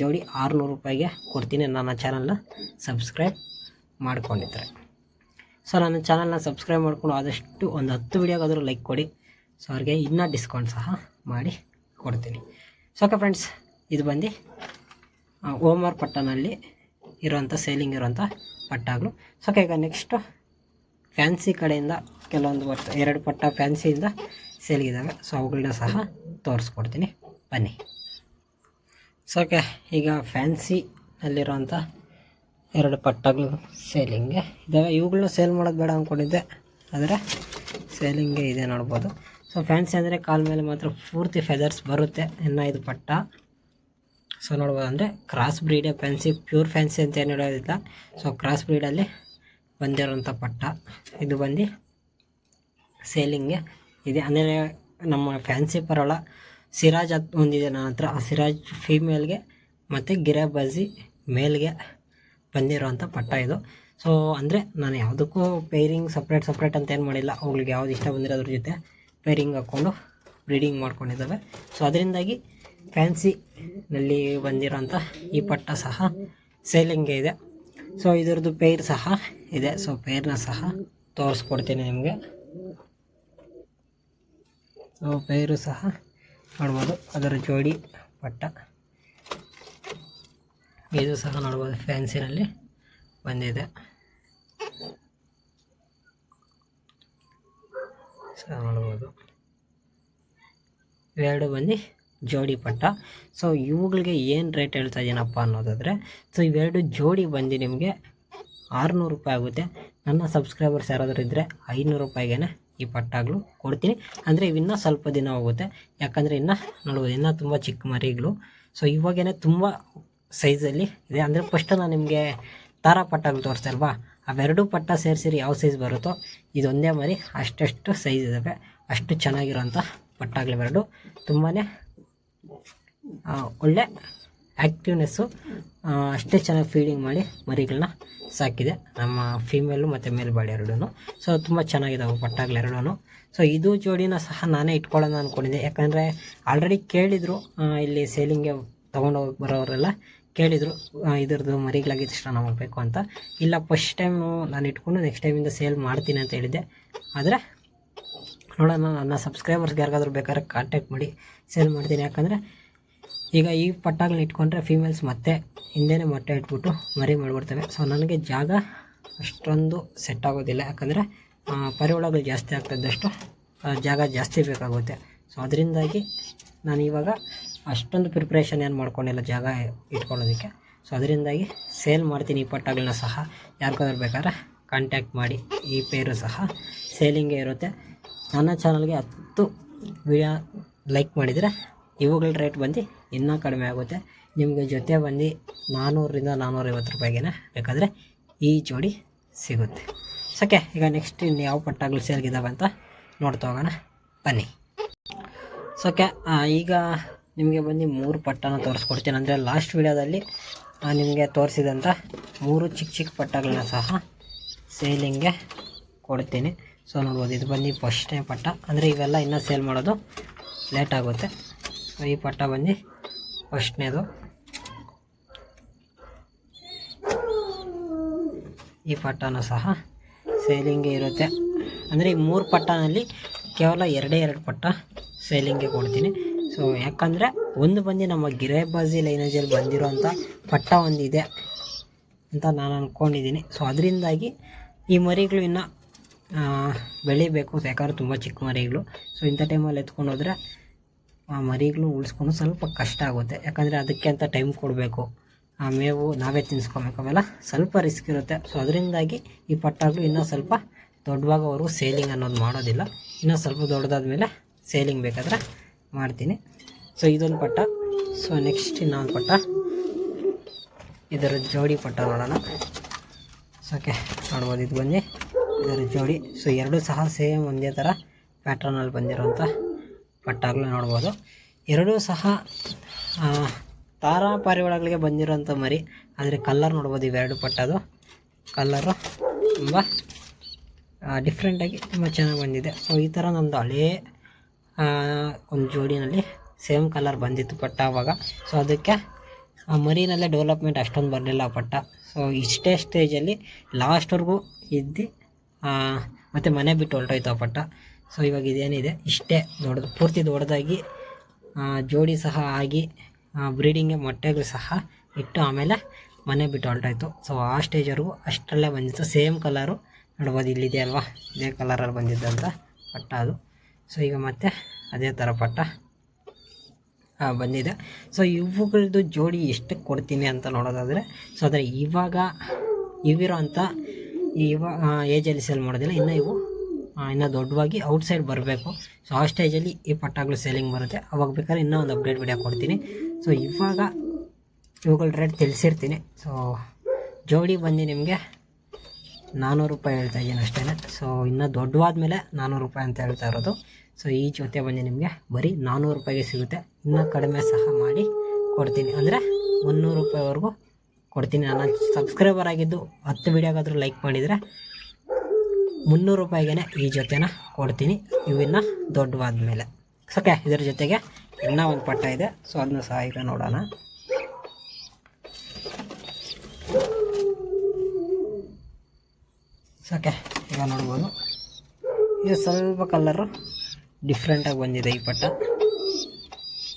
ಜೋಡಿ ಆರುನೂರು ರೂಪಾಯಿಗೆ ಕೊಡ್ತೀನಿ. ನನ್ನ ಚಾನಲ್ನ ಸಬ್ಸ್ಕ್ರೈಬ್ ಮಾಡ್ಕೊಂಡಿದ್ರೆ. ಸೊ ನನ್ನ ಚಾನಲ್ನ ಸಬ್ಸ್ಕ್ರೈಬ್ ಮಾಡ್ಕೊಂಡು ಆದಷ್ಟು ಒಂದು ಹತ್ತು ವೀಡಿಯೋಗಾದರೂ ಲೈಕ್ ಕೊಡಿ. ಸೊ ಅವ್ರಿಗೆ ಇನ್ನೂ ಡಿಸ್ಕೌಂಟ್ ಸಹ ಮಾಡಿ ಕೊಡ್ತೀನಿ. ಸೊ ಫ್ರೆಂಡ್ಸ್ ಇದು ಬಂದು ಓಮರ್ ಪಟ್ಟನಲ್ಲಿ ಇರುವಂಥ ಸೇಲಿಂಗ್ ಇರುವಂಥ ಪಟ್ಟಾಗಳು ಸೊ ಓಕೆ ಈಗ ನೆಕ್ಸ್ಟು ಫ್ಯಾನ್ಸಿ ಕಡೆಯಿಂದ ಕೆಲವೊಂದು ಪಟ್ಟ, ಎರಡು ಪಟ್ಟ ಫ್ಯಾನ್ಸಿಯಿಂದ ಸೇಲ್ಗಿದ್ದಾವೆ ಸೊ ಅವುಗಳನ್ನ ಸಹ ತೋರಿಸ್ಕೊಡ್ತೀನಿ. ಬನ್ನಿ. ಸೊ ಓಕೆ ಈಗ ಫ್ಯಾನ್ಸಿನಲ್ಲಿರೋಂಥ ಎರಡು ಪಟ್ಟಗಳು ಸೇಲಿಂಗ್ಗೆ ಇದ್ದಾವೆ ಇವುಗಳನ್ನ ಸೇಲ್ ಮಾಡೋದು ಬೇಡ ಅಂದ್ಕೊಂಡಿದ್ದೆ ಆದರೆ ಸೇಲಿಂಗೇ ಇದೆ ನೋಡ್ಬೋದು. ಸೊ ಫ್ಯಾನ್ಸಿ ಅಂದರೆ ಕಾಲ ಮೇಲೆ ಮಾತ್ರ ಪೂರ್ತಿ ಫೆದರ್ಸ್ ಬರುತ್ತೆ. ಇನ್ನು ಇದು ಪಟ್ಟ. ಸೊ ನೋಡ್ಬೋದು ಅಂದರೆ ಕ್ರಾಸ್ ಬ್ರೀಡೆ ಫ್ಯಾನ್ಸಿ ಪ್ಯೂರ್ ಫ್ಯಾನ್ಸಿ ಅಂತ ಏನು ಹೇಳೋದಿಲ್ಲ. ಸೊ ಕ್ರಾಸ್ ಬ್ರೀಡಲ್ಲಿ ಬಂದಿರೋಂಥ ಪಟ್ಟ. ಇದು ಬಂದು ಸೇಲಿಂಗೆ ಇದೆ. ಅಂದರೆ ನಮ್ಮ ಫ್ಯಾನ್ಸಿ ಪರಳ ಸಿರಾಜ್ ಹತ್ತು ಒಂದಿದೆ ನನ್ನ ಹತ್ರ. ಆ ಸಿರಾಜ್ ಫೀಮೇಲ್ಗೆ ಮತ್ತು ಗಿರಾಬಾಜಿ ಮೇಲ್ಗೆ ಬಂದಿರೋಂಥ ಪಟ್ಟ ಇದು. ಸೊ ಅಂದರೆ ನಾನು ಯಾವುದಕ್ಕೂ ಪೇರಿಂಗ್ ಸಪ್ರೇಟ್ ಸಪ್ರೇಟ್ ಅಂತ ಏನು ಮಾಡಿಲ್ಲ. ಅವುಗಳಿಗೆ ಯಾವ್ದು ಇಷ್ಟ ಬಂದಿರೋ ಅದ್ರ ಜೊತೆ ಪೇರಿಂಗ್ ಹಾಕ್ಕೊಂಡು ಬ್ರೀಡಿಂಗ್ ಮಾಡ್ಕೊಂಡಿದ್ದಾವೆ. ಸೊ ಅದರಿಂದಾಗಿ ಫ್ಯಾನ್ಸಿನಲ್ಲಿ ಬಂದಿರೋಂಥ ಈ ಪಟ್ಟ ಸಹ ಸೇಲಿಂಗ್ಗೆ ಇದೆ. ಸೊ ಇದರದ್ದು ಪೇರ್ ಸಹ ಇದೆ. ಸೊ ಪೇರ್ನ ಸಹ ತೋರಿಸ್ಕೊಡ್ತೀನಿ ನಿಮಗೆ. ಸೊ ಪೇರು ಸಹ ನೋಡ್ಬೋದು. ಅದರ ಜೋಡಿ ಪಟ್ಟ. ಇದು ಸಹ ನೋಡ್ಬೋದು, ಫ್ಯಾನ್ಸಿನಲ್ಲಿ ಬಂದಿದೆ. ಸಹ ನೋಡ್ಬೋದು. ಇವೆರಡು ಬಂದು ಜೋಡಿ ಪಟ್ಟ. ಸೊ ಇವುಗಳಿಗೆ ಏನು ರೇಟ್ ಹೇಳ್ತಾ ಇದ್ದೀನಪ್ಪ ಅನ್ನೋದಾದರೆ ಸೊ ಇವೆರಡು ಜೋಡಿ ಬಂದು ನಿಮಗೆ ಆರುನೂರು ರೂಪಾಯಿ ಆಗುತ್ತೆ. ನನ್ನ ಸಬ್ಸ್ಕ್ರೈಬರ್ಸ್ ಯಾರಾದರೂ ಇದ್ದರೆ ಐನೂರು ರೂಪಾಯಿಗೆ ಈ ಪಟ್ಟಾಗಲು ಕೊಡ್ತೀನಿ. ಅಂದರೆ ಇವಿನ್ನೂ ಸ್ವಲ್ಪ ದಿನ ಹೋಗುತ್ತೆ. ಯಾಕಂದರೆ ಇನ್ನೂ ನೋಡ್ಬೋದು, ಇನ್ನೂ ತುಂಬ ಚಿಕ್ಕ ಮರಿಗಳು. ಸೊ ಇವಾಗೇನೆ ತುಂಬ ಸೈಜಲ್ಲಿ ಇದೆ. ಅಂದರೆ ಫಸ್ಟ್ ನಾನು ನಿಮಗೆ ತಾರಾ ಪಟ್ಟಗಳು ತೋರಿಸ್ತಾ ಅಲ್ವಾ ಅವೆರಡು ಪಟ್ಟ ಸೇರಿಸಿರಿ ಯಾವ ಸೈಜ್ ಬರುತ್ತೋ ಇದೊಂದೇ ಮರಿ ಅಷ್ಟೆಷ್ಟು ಸೈಜ್ ಇದ್ದಾವೆ ಅಷ್ಟು ಚೆನ್ನಾಗಿರೋಂಥ ಎರಡು ತುಂಬಾ ಒಳ್ಳೆ ಆ್ಯಕ್ಟಿವ್ನೆಸ್ಸು ಅಷ್ಟೇ ಚೆನ್ನಾಗಿ ಫೀಡಿಂಗ್ ಮಾಡಿ ಮರಿಗಳನ್ನ ಸಾಕಿದೆ. ನಮ್ಮ ಫೀಮೇಲು ಮತ್ತು ಮೇಲ್ ಬಾಡಿ ಎರಡೂ ಸೊ ತುಂಬ ಚೆನ್ನಾಗಿದ್ದಾವೆ ಪಟ್ಟಾಗಲಿ ಎರಡೂ ಸೊ ಇದು ಜೋಡಿನ ಸಹ ನಾನೇ ಇಟ್ಕೊಳ್ಳೋಣ ಅಂದ್ಕೊಂಡಿದ್ದೆ ಯಾಕಂದರೆ ಆಲ್ರೆಡಿ ಕೇಳಿದರು ಇಲ್ಲಿ ಸೇಲಿಂಗ್ಗೆ ತೊಗೊಂಡೋಗಿ ಬರೋರೆಲ್ಲ ಕೇಳಿದರು ಇದ್ರದ್ದು ಮರಿಗಳಾಗಿದ್ದು ಇಷ್ಟ ನಮಗೆ ಬೇಕು ಅಂತ. ಇಲ್ಲ ಫಸ್ಟ್ ಟೈಮು ನಾನು ಇಟ್ಕೊಂಡು ನೆಕ್ಸ್ಟ್ ಟೈಮಿಂದ ಸೇಲ್ ಮಾಡ್ತೀನಿ ಅಂತ ಹೇಳಿದ್ದೆ. ಆದರೆ ನೋಡೋಣ ನನ್ನ ಸಬ್ಸ್ಕ್ರೈಬರ್ಸ್ಗೆ ಯಾರಿಗಾದ್ರೂ ಬೇಕಾದ್ರೆ ಕಾಂಟ್ಯಾಕ್ಟ್ ಮಾಡಿ ಸೇಲ್ ಮಾಡ್ತೀನಿ. ಯಾಕಂದರೆ ಈಗ ಈ ಪಟ್ಟಾಗಳನ್ನ ಇಟ್ಕೊಂಡ್ರೆ ಫೀಮೇಲ್ಸ್ ಮತ್ತೆ ಹಿಂದೆನೇ ಮೊಟ್ಟೆ ಇಟ್ಬಿಟ್ಟು ಮರಿ ಮಾಡಿಬಿಡ್ತವೆ. ಸೊ ನನಗೆ ಜಾಗ ಅಷ್ಟೊಂದು ಸೆಟ್ ಆಗೋದಿಲ್ಲ. ಯಾಕಂದರೆ ಪರಿವಳಗಳು ಜಾಸ್ತಿ ಆಗ್ತಿದ್ದಷ್ಟು ಆ, ಜಾಗ ಜಾಸ್ತಿ ಬೇಕಾಗುತ್ತೆ. ಸೊ ಅದರಿಂದಾಗಿ ನಾನು ಇವಾಗ ಅಷ್ಟೊಂದು ಪ್ರಿಪ್ರೇಷನ್ ಏನು ಮಾಡ್ಕೊಂಡಿಲ್ಲ ಜಾಗ ಇಟ್ಕೊಳ್ಳೋದಕ್ಕೆ. ಸೊ ಅದರಿಂದಾಗಿ ಸೇಲ್ ಮಾಡ್ತೀನಿ ಈ ಪಟ್ಟಗಳನ್ನ ಸಹ. ಯಾರಿಗಾದ್ರು ಬೇಕಾದ್ರೆ ಕಾಂಟ್ಯಾಕ್ಟ್ ಮಾಡಿ ಈ ಪೇರು ಸಹ. ಸೇಲಿಂಗೇ ಇರುತ್ತೆ. ನನ್ನ ಚಾನಲ್ಗೆ ಹತ್ತು ವಿಡಿಯೋ ಲೈಕ್ ಮಾಡಿದರೆ ಇವುಗಳ ರೇಟ್ ಬಂದು ಇನ್ನೂ ಕಡಿಮೆ ಆಗುತ್ತೆ. ನಿಮಗೆ ಜೊತೆ ಬಂದು ನಾನ್ನೂರರಿಂದ ನಾನ್ನೂರೈವತ್ತು ರೂಪಾಯಿಗೆ ಬೇಕಾದರೆ ಈ ಜೋಡಿ ಸಿಗುತ್ತೆ. ಸಕೆ, ಈಗ ನೆಕ್ಸ್ಟ್ ಇನ್ನು ಯಾವ ಪಟ್ಟಾಗಳು ಸೇಲ್ಗಿದ್ದಾವೆ ಅಂತ ನೋಡ್ತಾ ಹೋಗೋಣ. ಬನ್ನಿ. ಸೊಕೆ ಈಗ ನಿಮಗೆ ಬಂದು ಮೂರು ಪಟ್ಟನ ತೋರಿಸ್ಕೊಡ್ತೀನಿ. ಅಂದರೆ ಲಾಸ್ಟ್ ವಿಡಿಯೋದಲ್ಲಿ ನಿಮಗೆ ತೋರಿಸಿದಂಥ ಮೂರು ಚಿಕ್ಕ ಚಿಕ್ಕ ಪಟ್ಟಗಳನ್ನ ಸಹ ಸೇಲಿಂಗ್ಗೆ ಕೊಡ್ತೀನಿ. ಸೊ ನೋಡ್ಬೋದು, ಇದು ಬಂದು ಫಸ್ಟ್ನೇ ಪಟ್ಟ. ಅಂದರೆ ಇವೆಲ್ಲ ಇನ್ನೂ ಸೇಲ್ ಮಾಡೋದು ಲೇಟ್ ಆಗುತ್ತೆ. ಸೊ ಈ ಪಟ್ಟ ಬನ್ನಿ ಫಸ್ಟ್ನೇದು. ಈ ಪಟ್ಟನ ಸಹ ಸೇಲಿಂಗೇ ಇರುತ್ತೆ. ಅಂದರೆ ಈ ಮೂರು ಪಟ್ಟನಲ್ಲಿ ಕೇವಲ ಎರಡೇ ಎರಡು ಪಟ್ಟ ಸೇಲಿಂಗೇ ಕೊಡ್ತೀನಿ. ಸೊ ಯಾಕಂದರೆ ಒಂದು ಬಂದು ನಮ್ಮ ಗಿರೇಬಾಜಿ ಲೈನೇಜಲ್ಲಿ ಬಂದಿರೋಂಥ ಪಟ್ಟ ಒಂದಿದೆ ಅಂತ ನಾನು ಅಂದ್ಕೊಂಡಿದ್ದೀನಿ ಸೊ ಅದರಿಂದಾಗಿ ಈ ಮರಿಗಳು ಇನ್ನು ಬೆಳಿಬೇಕು. ಯಾಕಂದ್ರೆ ತುಂಬ ಚಿಕ್ಕ ಮರಿಗಳು. ಸೊ ಇಂಥ ಟೈಮಲ್ಲಿ ಎತ್ಕೊಂಡು ಹೋದರೆ ಆ ಮರಿಗಳು ಉಳಿಸ್ಕೊಂಡು ಸ್ವಲ್ಪ ಕಷ್ಟ ಆಗುತ್ತೆ. ಯಾಕಂದರೆ ಅದಕ್ಕೆ ಅಂತ ಟೈಮ್ ಕೊಡಬೇಕು. ಆ ಮೇವು ನಾವೇ ತಿನ್ನಿಸ್ಕೊಬೇಕು ಅವೆಲ್ಲ ಸ್ವಲ್ಪ ರಿಸ್ಕ್ ಇರುತ್ತೆ. ಸೊ ಅದರಿಂದಾಗಿ ಈ ಪಟ್ಟಾಗಳು ಇನ್ನೂ ಸ್ವಲ್ಪ ದೊಡ್ಡವಾಗೋವರೆಗೂ ಸೇಲಿಂಗ್ ಅನ್ನೋದು ಮಾಡೋದಿಲ್ಲ. ಇನ್ನೂ ಸ್ವಲ್ಪ ದೊಡ್ಡದಾದ ಮೇಲೆ ಸೇಲಿಂಗ್ ಬೇಕಾದ್ರೆ ಮಾಡ್ತೀನಿ. ಸೊ ಇದೊಂದು ಪಟ್ಟ. ಸೊ ನೆಕ್ಸ್ಟ್ ಇನ್ನೊಂದು ಪಟ್ಟ. ಇದರ ಜೋಡಿ ಪಟ್ಟ ನೋಡೋಣ. ಸೊ ಓಕೆ ನೋಡ್ಬೋದು, ಇದು ಬಂದು ಇದರ ಜೋಡಿ. ಸೊ ಎರಡೂ ಸಹ ಸೇಮ್ ಒಂದೇ ಥರ ಪ್ಯಾಟ್ರನಲ್ಲಿ ಬಂದಿರೋಂಥ ಪಟ್ಟಾಗಲೂ ನೋಡ್ಬೋದು. ಎರಡೂ ಸಹ ತಾರಾ ಪಾರಿವಾಳಗಳಿಗೆ ಬಂದಿರೋಂಥ ಮರಿ. ಆದರೆ ಕಲ್ಲರ್ ನೋಡ್ಬೋದು ಇವೆರಡು ಪಟ್ಟದು ಕಲ್ಲರು ತುಂಬ ಡಿಫ್ರೆಂಟಾಗಿ ತುಂಬ ಚೆನ್ನಾಗಿ ಬಂದಿದೆ. ಸೊ ಈ ಥರ ನಮ್ಮದು ಹಳೇ ಒಂದು ಜೋಡಿನಲ್ಲಿ ಸೇಮ್ ಕಲರ್ ಬಂದಿತ್ತು ಪಟ್ಟ ಆವಾಗ ಸೊ ಅದಕ್ಕೆ ಆ ಮರಿನಲ್ಲೇ ಡೆವಲಪ್ಮೆಂಟ್ ಅಷ್ಟೊಂದು ಬರಲಿಲ್ಲ ಪಟ್ಟ. ಸೊ ಇಷ್ಟೇ ಸ್ಟೇಜಲ್ಲಿ ಲಾಸ್ಟ್ವರೆಗೂ ಇದ್ದು ಮತ್ತು ಮನೆ ಬಿಟ್ಟು ಹೊರಟೋಯ್ತು ಆ ಪಟ್ಟ. ಸೊ ಇವಾಗ ಇದೇನಿದೆ? ಇಷ್ಟೇ ದೊಡ್ಡದು, ಪೂರ್ತಿ ದೊಡ್ಡದಾಗಿ ಜೋಡಿ ಸಹ ಆಗಿ ಬ್ರೀಡಿಂಗ್ಗೆ ಮೊಟ್ಟೆಗಳು ಸಹ ಇಟ್ಟು ಆಮೇಲೆ ಮನೆ ಬಿಟ್ಟು ಹೊರಟೋಯ್ತು. ಸೊ ಆ ಸ್ಟೇಜ್ವರೆಗೂ ಅಷ್ಟರಲ್ಲೇ ಬಂದಿತ್ತು. ಸೇಮ್ ಕಲರು ನೋಡ್ಬೋದು ಇಲ್ಲಿದೆ ಅಲ್ವಾ? ಇದೇ ಕಲರಲ್ಲಿ ಬಂದಿದ್ದಂಥ ಪಟ್ಟ ಅದು. ಸೊ ಈಗ ಮತ್ತೆ ಅದೇ ಥರ ಪಟ್ಟ ಬಂದಿದೆ. ಸೊ ಇವುಗಳದ್ದು ಜೋಡಿ ಎಷ್ಟು ಕೊಡ್ತೀನಿ ಅಂತ ನೋಡೋದಾದರೆ ಸೊ ಅದರ ಇವಾಗ ಇವಿರೋ ಅಂಥ ಇವಾಗ ಏಜಲ್ಲಿ ಸೇಲ್ ಮಾಡೋದಿಲ್ಲ. ಇನ್ನು ಇವು ಇನ್ನೂ ದೊಡ್ಡವಾಗಿ ಔಟ್ಸೈಡ್ ಬರಬೇಕು. ಸೊ ಆ ಸ್ಟೇಜಲ್ಲಿ ಈ ಪಟ್ಟಾಗಳು ಸೇಲಿಂಗ್ ಬರುತ್ತೆ. ಅವಾಗ ಬೇಕಾದ್ರೆ ಇನ್ನೂ ಒಂದು ಅಪ್ಡೇಟ್ ವಿಡಿಯೋ ಕೊಡ್ತೀನಿ. ಸೊ ಇವಾಗ ಇವುಗಳ ರೇಟ್ ತಿಳಿಸಿರ್ತೀನಿ. ಸೊ ಜೋಡಿ ಬಂದು ನಿಮಗೆ ನಾನ್ನೂರು ರೂಪಾಯಿ ಹೇಳ್ತಾ ಇದ್ದೀನಿ ಅಷ್ಟೇ ಸೊ ಇನ್ನೂ ದೊಡ್ಡವಾದ ಮೇಲೆ ನಾನ್ನೂರು ರೂಪಾಯಿ ಅಂತ ಹೇಳ್ತಾ ಇರೋದು. ಸೊ ಈ ಜೊತೆ ಬಂದು ನಿಮಗೆ. ಬರೀ ನಾನ್ನೂರು ರೂಪಾಯಿಗೆ ಸಿಗುತ್ತೆ. ಇನ್ನೂ ಕಡಿಮೆ ಸಹ ಮಾಡಿ ಕೊಡ್ತೀನಿ. ಅಂದರೆ ಮುನ್ನೂರು ರೂಪಾಯಿವರೆಗೂ ಕೊಡ್ತೀನಿ. ನನ್ನ ಸಬ್ಸ್ಕ್ರೈಬರ್ ಆಗಿದ್ದು ಹತ್ತು ವೀಡಿಯೋಗಾದರೂ ಲೈಕ್ ಮಾಡಿದರೆ ಮುನ್ನೂರು ರೂಪಾಯಿಗೆ ಈ ಜೊತೆನ ಕೊಡ್ತೀನಿ. ಇವನ್ನ ದೊಡ್ಡವಾದ ಮೇಲೆ ಓಕೆ ಇದರ ಜೊತೆಗೆ ಇನ್ನೂ ಒಂದು ಪಟ್ಟ ಇದೆ. ಸೊ ಅದನ್ನ ಸಹ ಈಗ ನೋಡೋಣ. ಓಕೆ ಈಗ ನೋಡ್ಬೋದು. ಇದು ಸ್ವಲ್ಪ ಕಲರು ಡಿಫ್ರೆಂಟಾಗಿ ಬಂದಿದೆ ಈ ಪಟ್ಟ.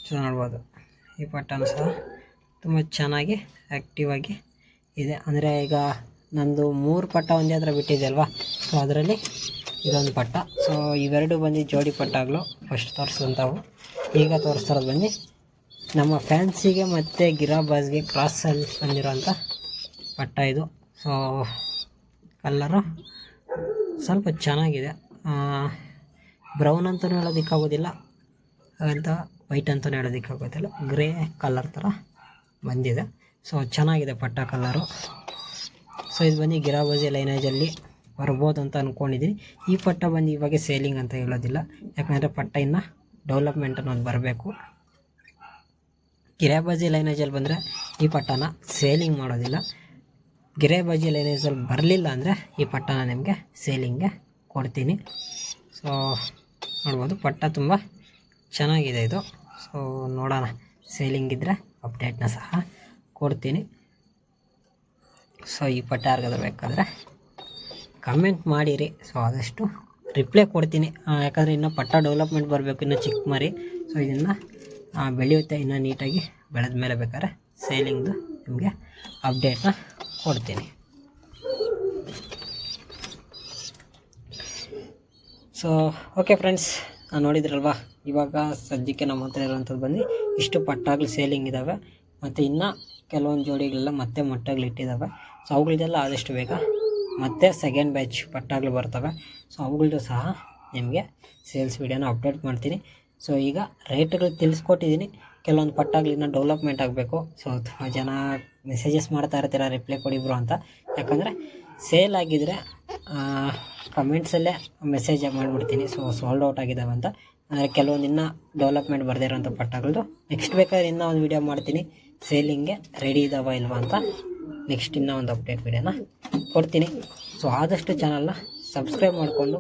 ಸೊ, ನೋಡ್ಬೋದು. ಈ ಪಟ್ಟನೂ ಸಹ ತುಂಬ ಚೆನ್ನಾಗಿ ಆ್ಯಕ್ಟಿವ್ ಆಗಿ ಇದೆ. ಅಂದರೆ ಈಗ ನಂದು ಮೂರು ಪಟ್ಟ ಒಂದೇ ಹತ್ರ ಬಿಟ್ಟಿದೆ ಅಲ್ವಾ? ಸೊ ಅದರಲ್ಲಿ ಇದೊಂದು ಪಟ್ಟ. ಸೊ ಇವೆರಡು ಬಂದು ಜೋಡಿ ಪಟ್ಟಗಳು ಫಸ್ಟ್ ತೋರಿಸಿದಂಥವು ಈಗ ತೋರಿಸ್ತಾರೋ ಬನ್ನಿ. ನಮ್ಮ ಫ್ಯಾನ್ಸಿಗೆ ಮತ್ತು ಗಿರಾಬಾಸ್ಗೆ ಕ್ರಾಸಲ್ಲಿ ಬಂದಿರೋಂಥ ಪಟ್ಟ ಇದು. ಸೊ ಕಲ್ಲರು ಸ್ವಲ್ಪ ಚೆನ್ನಾಗಿದೆ. ಬ್ರೌನ್ ಅಂತಲೂ ಹೇಳೋದಕ್ಕಾಗೋದಿಲ್ಲ ಅಂತ ವೈಟ್ ಅಂತಲೂ ಹೇಳೋದಕ್ಕಾಗೋದಿಲ್ಲ ಗ್ರೇ ಕಲರ್ ಥರ ಬಂದಿದೆ. ಸೊ ಚೆನ್ನಾಗಿದೆ ಪಟ್ಟ ಕಲರು ಸೊ ಇದು ಬಂದು ಗಿರಾಬಾಜಿ ಲೈನೇಜಲ್ಲಿ ಬರ್ಬೋದು ಅಂತ ಅಂದ್ಕೊಂಡಿದ್ದೀನಿ ಈ ಪಟ್ಟ ಬಂದು ಇವಾಗ ಸೇಲಿಂಗ್ ಅಂತ ಹೇಳೋದಿಲ್ಲ. ಯಾಕಂದರೆ ಪಟ್ಟ ಇನ್ನು ಡೆವಲಪ್ಮೆಂಟ್ ಅನ್ನೋದು ಬರಬೇಕು. ಗಿರಾಬಜಿ ಲೈನೇಜಲ್ಲಿ ಬಂದರೆ ಈ ಪಟ್ಟನ ಸೇಲಿಂಗ್ ಮಾಡೋದಿಲ್ಲ. ಗಿರೇಬಾಜಿ ಸ್ವಲ್ಪ ಬರಲಿಲ್ಲ ಅಂದರೆ ಈ ಪಟ್ಟನ ನಿಮಗೆ ಸೇಲಿಂಗ್ಗೆ ಕೊಡ್ತೀನಿ. ಸೊ ನೋಡ್ಬೋದು, ಪಟ್ಟ ತುಂಬ ಚೆನ್ನಾಗಿದೆ ಇದು. ಸೊ ನೋಡೋಣ. ಸೇಲಿಂಗ್ ಇದ್ದರೆ ಅಪ್ಡೇಟ್ನ ಸಹ ಕೊಡ್ತೀನಿ. ಸೊ ಈ ಪಟ್ಟ ಯಾರಿಗಾದ್ರೂ ಬೇಕಾದರೆ ಕಮೆಂಟ್ ಮಾಡಿರಿ. ಸೊ ಆದಷ್ಟು ರಿಪ್ಲೈ ಕೊಡ್ತೀನಿ. ಯಾಕಂದರೆ ಇನ್ನೂ ಪಟ್ಟ ಡೆವಲಪ್ಮೆಂಟ್ ಬರಬೇಕು, ಇನ್ನೂ ಚಿಕ್ಕ ಮರಿ. ಸೊ ಇದನ್ನು ಬೆಳೆಯುತ್ತೆ, ಇನ್ನೂ ನೀಟಾಗಿ ಬೆಳೆದ ಮೇಲೆ ಬೇಕಾದ್ರೆ ಸೇಲಿಂಗ್ದು ನಿಮಗೆ ಅಪ್ಡೇಟ್ನ ಕೊಡ್ತೀನಿ ಸೊ ಓಕೆ ಫ್ರೆಂಡ್ಸ್ ನಾನು ನೋಡಿದ್ರಲ್ವಾ? ಇವಾಗ ಸದ್ಯಕ್ಕೆ ನಮ್ಮ ಹತ್ರ ಇರೋವಂಥದ್ದು ಬಂದು ಇಷ್ಟು ಪಟ್ಟಾಗ್ಲು ಸೇಲಿಂಗ್ ಇದ್ದಾವೆ ಮತ್ತು ಇನ್ನು ಕೆಲವೊಂದು ಜೋಡಿಗಳೆಲ್ಲ ಮತ್ತೆ ಮೊಟ್ಟೆಗಳು ಇಟ್ಟಿದ್ದಾವೆ ಸೊ ಅವುಗಳದೆಲ್ಲ ಆದಷ್ಟು ಬೇಗ ಮತ್ತೆ ಸೆಕೆಂಡ್ ಬ್ಯಾಚ್ ಪಟ್ಟಾಗ್ಲು ಬರ್ತವೆ. ಸೊ ಅವುಗಳದ್ದು ಸಹ ನಿಮಗೆ ಸೇಲ್ಸ್ ವೀಡಿಯೋನ ಅಪ್ಡೇಟ್ ಮಾಡ್ತೀನಿ. ಸೊ ಈಗ ರೇಟ್ಗಳು ತಿಳಿಸ್ಕೊಟ್ಟಿದ್ದೀನಿ ಕೆಲವೊಂದು ಪಟ್ಟಾಗಲಿ ಇನ್ನೂ ಡೆವಲಪ್ಮೆಂಟ್ ಆಗಬೇಕು. ಸೊ ತುಂಬ ಜನ ಮೆಸೇಜಸ್ ಮಾಡ್ತಾ ಇರ್ತೀರ ರಿಪ್ಲೈ ಕೊಡಿಬ್ರು ಅಂತ. ಯಾಕಂದರೆ ಸೇಲ್ ಆಗಿದ್ದರೆ ಕಮೆಂಟ್ಸಲ್ಲೇ ಮೆಸೇಜ್ ಮಾಡಿಬಿಡ್ತೀನಿ. ಸೊ ಸೋಲ್ಡ್ ಔಟ್ ಆಗಿದ್ದಾವೆ ಅಂತ. ಅಂದರೆ ಕೆಲವೊಂದು ಇನ್ನೂ ಡೆವಲಪ್ಮೆಂಟ್ ಬರ್ದಿರೋಂಥ ಪಟ್ಟಗಳದ್ದು ನೆಕ್ಸ್ಟ್ ಬೇಕಾದ್ರೆ ಇನ್ನೂ ಒಂದು ವೀಡಿಯೋ ಮಾಡ್ತೀನಿ. ಸೇಲಿಂಗ್ಗೆ ರೆಡಿ ಇದಾವ ಇಲ್ವಾ ಅಂತ ನೆಕ್ಸ್ಟ್ ಇನ್ನೂ ಒಂದು ಅಪ್ಡೇಟ್ ವೀಡಿಯೋನ ಕೊಡ್ತೀನಿ. ಸೊ ಆದಷ್ಟು ಚಾನಲ್ನ ಸಬ್ಸ್ಕ್ರೈಬ್ ಮಾಡಿಕೊಂಡು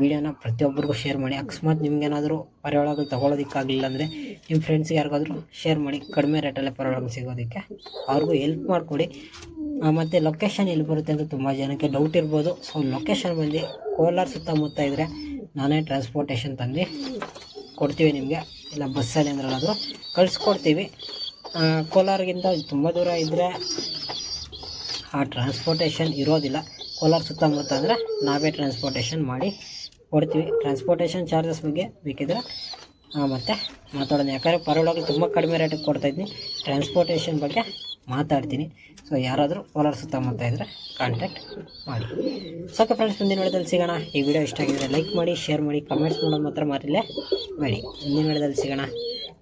ವೀಡಿಯೋನ ಪ್ರತಿಯೊಬ್ಬರಿಗೂ ಶೇರ್ ಮಾಡಿ. ಅಕಸ್ಮಾತ್ ನಿಮ್ಗೇನಾದರೂ ಪರವಾಳಗಳು ತೊಗೊಳೋದಕ್ಕಾಗಲಿಲ್ಲ ಅಂದರೆ ನಿಮ್ಮ ಫ್ರೆಂಡ್ಸ್ಗೆ ಯಾರಿಗಾದರೂ ಶೇರ್ ಮಾಡಿ. ಕಡಿಮೆ ರೇಟಲ್ಲೇ ಪರವಾಳಗಳು ಸಿಗೋದಕ್ಕೆ ಅವ್ರಿಗೂ ಹೆಲ್ಪ್ ಮಾಡಿಕೊಡಿ. ಮತ್ತು ಲೊಕೇಶನ್ ಎಲ್ಲಿ ಬರುತ್ತೆ ಅಂತ ತುಂಬ ಜನಕ್ಕೆ ಡೌಟ್ ಇರ್ಬೋದು. ಸೊ ಲೊಕೇಶನ್ ಬಂದು ಕೋಲಾರ ಸುತ್ತಮುತ್ತ ಇದ್ದರೆ ನಾನೇ ಟ್ರಾನ್ಸ್ಪೋರ್ಟೇಷನ್ ತಂದು ಕೊಡ್ತೀವಿ ನಿಮಗೆ. ಇಲ್ಲ ಬಸ್ಸಲ್ಲಿ ಅಂದ್ರಲ್ಲಾದರೂ ಕಳಿಸ್ಕೊಡ್ತೀವಿ. ಕೋಲಾರಗಿಂತ ತುಂಬ ದೂರ ಇದ್ದರೆ ಆ ಟ್ರಾನ್ಸ್ಪೋರ್ಟೇಷನ್ ಇರೋದಿಲ್ಲ. ಕೋಲಾರ ಸುತ್ತಮುತ್ತ ಅಂದರೆ ನಾವೇ ಟ್ರಾನ್ಸ್ಪೋರ್ಟೇಷನ್ ಮಾಡಿ ಕೊಡ್ತೀವಿ. ಟ್ರಾನ್ಸ್ಪೋರ್ಟೇಷನ್ ಚಾರ್ಜಸ್ ಬಗ್ಗೆ ಬೇಕಿದ್ರೆ ಮತ್ತು ಮಾತಾಡೋಣ. ಯಾಕಂದರೆ ಪರವಾಗಿ ತುಂಬ ಕಡಿಮೆ ರೇಟಿಗೆ ಕೊಡ್ತಾಯಿದ್ದೀನಿ ಟ್ರಾನ್ಸ್ಪೋರ್ಟೇಷನ್ ಬಗ್ಗೆ ಮಾತಾಡ್ತೀನಿ. ಸೊ ಯಾರಾದರೂ ಕೋಲಾರ ಸುತ್ತಮುತ್ತ ಇದ್ದರೆ ಕಾಂಟ್ಯಾಕ್ಟ್ ಮಾಡಿ. ಸಾಕು ಫ್ರೆಂಡ್ಸ್ ಮುಂದಿನ ವಿಡಿಯೋದಲ್ಲಿ ಸಿಗೋಣ. ಈ ವಿಡಿಯೋ ಇಷ್ಟ ಆಗಿದ್ರೆ ಲೈಕ್ ಮಾಡಿ ಶೇರ್ ಮಾಡಿ ಕಮೆಂಟ್ಸ್ ಮಾಡೋದು ಮಾತ್ರ ಮಾರಿಲ್ಲೇ ಬೇಡಿ. ಮುಂದಿನ ವಿಡಿಯೋದಲ್ಲಿ ಸಿಗೋಣ.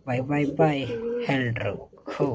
ಬೈ ಬೈ ಬೈ ಹೆಲ್ಡ್ರು ಖೂ